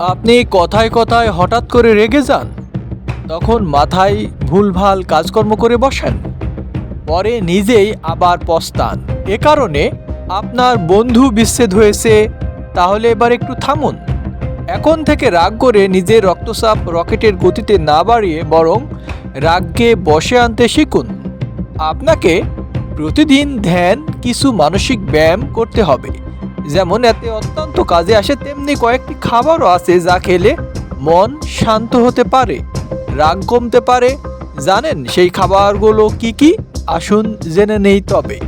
আপনি কথায় কথায় হঠাৎ করে রেগে যান। তখন মাথায় ভুলভাল কাজকর্ম করে বসেন। পরে নিজেই আবার পস্তান। এ কারণে আপনার বন্ধু বিচ্ছেদ হয়েছে, তাহলে এবার একটু থামুন। এখন থেকে রাগ করে নিজের রক্তচাপ রকেটের গতিতে না বাড়িয়ে বরং রাগকে বসে আনতে শিখুন। আপনাকে প্রতিদিন ধ্যান, কিছু মানসিক ব্যায়াম করতে হবে। যেমন এতে অত্যন্ত কাজে আসে, তেমনি কয়েকটি খাবারও আছে যা খেলে মন শান্ত হতে পারে, রাগ কমতে পারে। জানেন সেই খাবারগুলো কি কি? আসুন জেনে নেই তবে।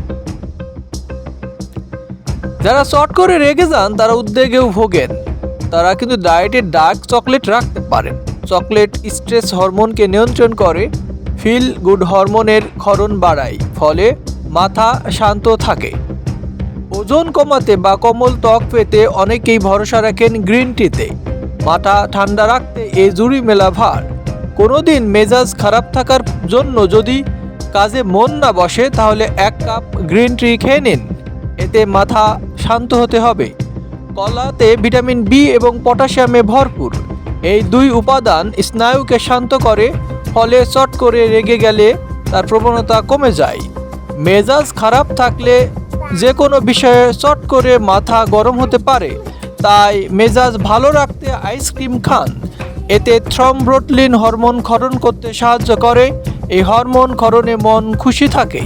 যারা চট করে রেগে যান, তারা উদ্বেগেও ভোগেন। তারা কিন্তু ডায়েটে ডার্ক চকলেট রাখতে পারেন। চকলেট স্ট্রেস হরমোনকে নিয়ন্ত্রণ করে, ফিল গুড হরমোনের ক্ষরণ বাড়ায়, ফলে মাথা শান্ত থাকে। ওজন কমাতে বা কোমল ত্বক পেতে অনেকেই ভরসা রাখেন গ্রিন টিতে। মাথা ঠান্ডা রাখতে এ জুড়ি মেলা ভার। কোনোদিন মেজাজ খারাপ থাকার জন্য যদি কাজে মন না বসে, তাহলে এক কাপ গ্রিন টি খেয়ে নিন। এতে মাথা শান্ত হতে হবে। কলাতে ভিটামিন বি এবং পটাশিয়ামে ভরপুর। এই দুই উপাদান স্নায়ুকে শান্ত করে, ফলে চট করে রেগে গেলে তার প্রবণতা কমে যায়। মেজাজ খারাপ থাকলে যে কোনো বিষয়ে চট করে মাথা গরম হতে পারে, তাই মেজাজ ভালো রাখতে আইসক্রিম খান। এতে থ্রম্বোটলিন হরমোন ক্ষরণ করতে সাহায্য করে, এই হরমোন ক্ষরণে মন খুশি থাকে।